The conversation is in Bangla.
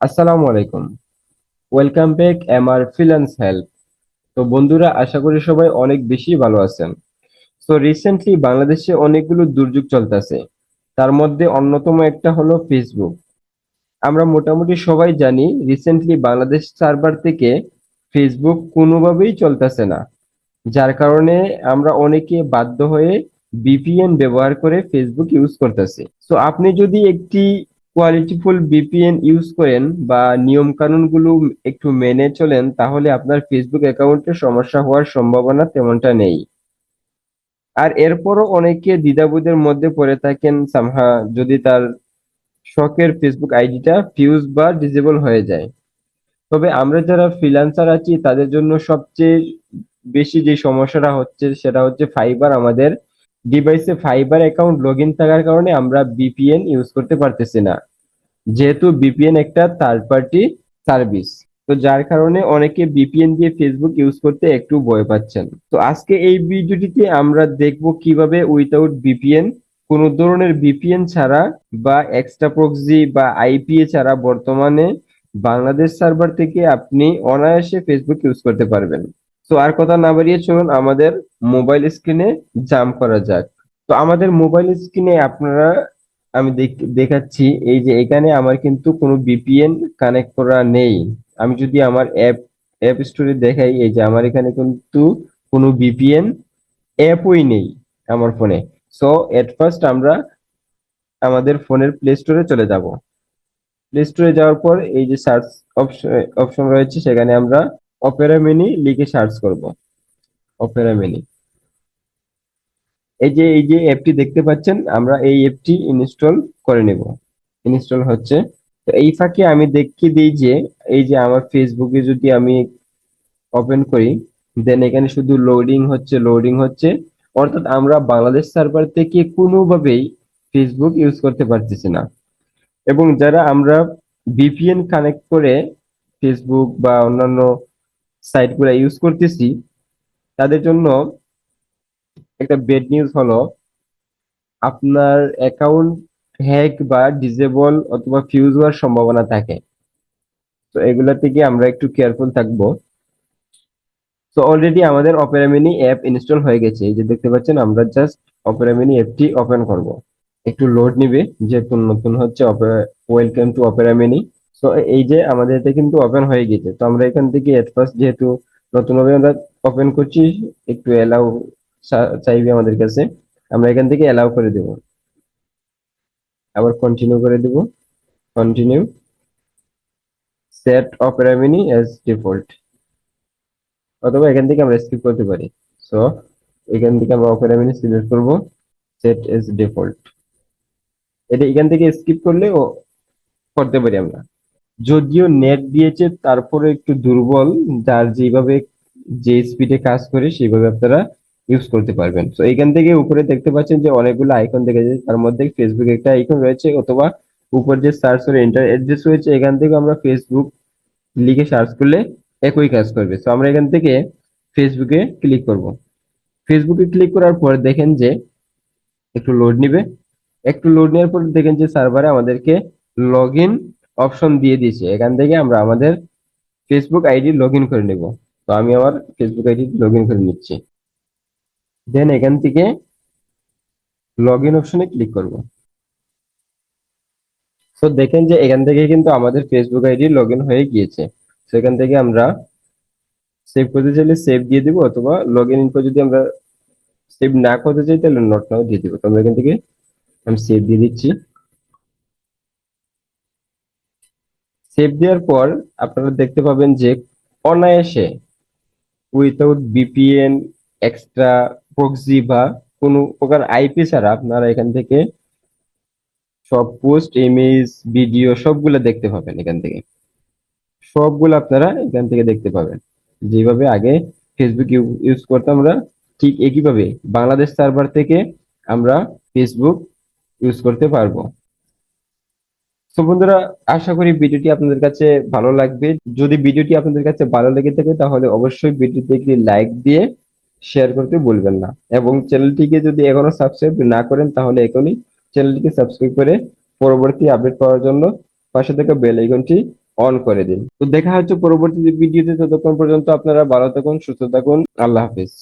আসসালামু আলাইকুম। Welcome back MR freelance help তো বন্ধুরা, আশা করি সবাই অনেক বেশি ভালো আছেন। তো রিসেন্টলি বাংলাদেশে অনেকগুলো দুর্যোগ চলতেছে। তার মধ্যে অন্যতম একটা হলো ফেসবুক আমরা মোটামুটি সবাই জানি রিসেন্টলি বাংলাদেশ সার্ভার থেকে ফেসবুক কোনোভাবেই চলতেছে না। যার কারণে আমরা অনেকে বাধ্য হয়ে বিপিএন ব্যবহার করে ফেসবুক ইউজ করতেছি। তো আপনি যদি একটি কোয়ালিটিফুল ভিপিএন ইউজ করেন বা নিয়ম কানুনগুলো একটু মেনে চলেন, তাহলে আপনার ফেসবুক অ্যাকাউন্টে সমস্যা হওয়ার সম্ভাবনা তেমনটা নেই। আর এরপরও অনেকে দ্বিধাবোধের মধ্যে পড়ে থাকেন, সামহা যদি তার শখের ফেসবুক আইডিটা ফিউজ বা ডিসেবল হয়ে যায়। তবে আমরা যারা ফ্রিল্যান্সার আছি, তাদের জন্য সবচেয়ে বেশি যে সমস্যাটা হচ্ছে, সেটা হচ্ছে ফাইবার আমাদের ডিভাইসে ফাইবার অ্যাকাউন্ট লগ থাকার কারণে আমরা বিপিএন ইউজ করতে পারতেছি না। যেহেতু বিপিএন একটা থার্ড পার্টি সার্ভিস তো যার কারণে অনেকে বিপিএন দিয়ে ফেসবুক ইউজ করতে একটু ভয় পাচ্ছেন। তো আজকে এই ভিডিওটিতে আমরা দেখব কীভাবে উইথাউট বিপিএন কোনো ধরনের বিপিএন ছাড়া বা এক্সট্রা প্রক্সি বা আইপিএ ছাড়া বর্তমানে বাংলাদেশ সার্ভার থেকে আপনি অনায়াসে ফেসবুক ইউজ করতে পারবেন। তো আর কথা না বাড়িয়ে চলুন আমাদের মোবাইল স্ক্রিনে জাম্প করা যাক। তো আমাদের মোবাইল স্ক্রিনে আপনারা আমি দেখ- দেখাচ্ছি, এই যে এখানে আমার কিন্তু কোনো বিপিএন কানেক্ট করা নেই। আমি যদি আমার অ্যাপ অ্যাপ স্টোরে দেখাই, এই যে আমার এখানে কিন্তু কোনো বিপিএন অ্যাপই নেই আমার ফোনে সো এট ফার্স্ট আমরা আমাদের ফোনের প্লে স্টোরে চলে যাব। প্লে স্টোরে যাওয়ার পর এই যে সার্চ অপশন অপশন রয়েছে, সেখানে আমরা অপেরা মিনি লিখে সার্চ করব। অপেরা মিনি এই যে এই যে অ্যাপটি দেখতে পাচ্ছেন, আমরা এই অ্যাপটি ইনস্টল করে নেব। ইনস্টল হচ্ছে। তো এই ফাঁকে আমি দেখিয়ে দিই যে, এই যে আমার ফেসবুকে যদি আমি ওপেন করি দেন এখানে শুধু লোডিং হচ্ছে লোডিং হচ্ছে। অর্থাৎ আমরা বাংলাদেশ সার্ভার থেকে কোনোভাবেই ফেসবুক ইউজ করতে পারতেছি না। এবং যারা আমরা ভিপিএন কানেক্ট করে ফেসবুক বা অন্যান্য সাইটগুলো ইউজ করতেছি, তাদের জন্য একটা বেড নিউজ হলো, আপনার অ্যাকাউন্ট হ্যাক বা ডিসেবল অথবা ফিউজ হওয়ার সম্ভাবনা থাকে। তো এগুলা থেকে আমরা একটু কেয়ারফুল থাকব। তো অলরেডি আমাদের অপেরা মিনি অ্যাপ ইনস্টল হয়ে গেছে। এই যে দেখতে পাচ্ছেন, আমরা জাস্ট অপেরা মিনি অ্যাপটি ওপেন করব। একটু লোড নিবে, যেহেতু নতুন হচ্ছে ওয়েলকাম টু অপেরা মিনি তো এই যে আমাদের এটা কিন্তু ওপেন হয়ে গেছে। তো আমরা এখান থেকে এট ফার্স্ট যেহেতু নতুনভাবে আমরা ওপেন করছি, একটু এলাও চাইবে আমাদের কাছে, আমরা এখান থেকে এলাও করে দেব। আবার কন্টিনিউ করে দেব। Continue set Opera mini as default অথবা এখান থেকে আমরা স্কিপ করতে পারি। সো এখান থেকে আমরা মিনি সিলেক্ট করব। সেট এজ ডিফল্ট এটা এখান থেকে স্কিপ করলে করতে পারি আমরা। যদিও নেট দিয়েছে তারপরে একটু দুর্বল, যার যেভাবে যে স্পিডে কাজ করে, সেইভাবে আপনারা ইউজ করতে পারবেন। তো এখান থেকে উপরে দেখতে পাচ্ছেন যে অনেকগুলো আইকন দেখা যাচ্ছে। তার মধ্যে ফেসবুক একটা আইকন রয়েছে অথবা উপর যে সার্চ করে এন্টার অ্যাড্রেস রয়েছে, এখান থেকে আমরা ফেসবুক লিখে সার্চ করলে একই কাজ করবে। তো আমরা এখান থেকে ফেসবুকে ক্লিক করব। ফেসবুকে ক্লিক করার পর দেখেন যে একটু লোড নিবে। একটু লোড নেওয়ার পর দেখেন যে সার্ভারে আমাদেরকে লগ ইন অপশন দিয়ে দিয়েছে। এখান থেকে আমরা আমাদের ফেসবুক আইডি লগ ইন করে নেব। তো, আমি আমার ফেসবুক আইডি লগ ইন করে নিচ্ছি। দেন এখান থেকে লগ ইন অপশনে ক্লিক করব। তো দেখেন যে এখান থেকে কিন্তু আমাদের ফেসবুক আইডি লগ ইন হয়ে গিয়েছে। তো এখান থেকে আমরা সেভ করতে চাইলে সেভ দিয়ে দিব অথবা লগ ইন ইনফো যদি আমরা সেভ না করতে চাই তাহলে নট নাও দিয়ে দিব। তো আমরা এখান থেকে আমি সেভ দিয়ে দিচ্ছি। সেভ দেওয়ার পর আপনারা দেখতে পাবেন যে অনায়াসে উইথাউট বিপিএন এক্সট্রা প্রক্সি বা কোনো প্রকার আইপি ছাড়া আপনারা এখান থেকে সব পোস্ট ইমেজ ভিডিও সবগুলো দেখতে পাবেন এখান থেকে। সবগুলো আপনারা এখান থেকে দেখতে পাবেন। যেভাবে আগে ফেসবুক ইউজ করতাম আমরা, ঠিক একইভাবে বাংলাদেশ সার্ভার থেকে আমরা ফেসবুক ইউজ করতে পারব। তো বন্ধুরা, আশা করি ভিডিওটি আপনাদের কাছে ভালো লাগবে। যদি ভিডিওটি আপনাদের কাছে ভালো লেগে থাকে, তাহলে অবশ্যই ভিডিওতে একটি লাইক দিয়ে শেয়ার করতে ভুলবেন না। এবং চ্যানেলটিকে যদি এখনও সাবস্ক্রাইব না করেন, তাহলে এখনই চ্যানেলটিকে সাবস্ক্রাইব করে পরবর্তী আপডেট পাওয়ার জন্য পাশে থাকা বেল আইকনটি অন করে দিন। তো দেখা হচ্ছে পরবর্তী ভিডিওতে ততক্ষণ পর্যন্ত আপনারা ভালো থাকুন, সুস্থ থাকুন। আল্লাহ হাফিজ।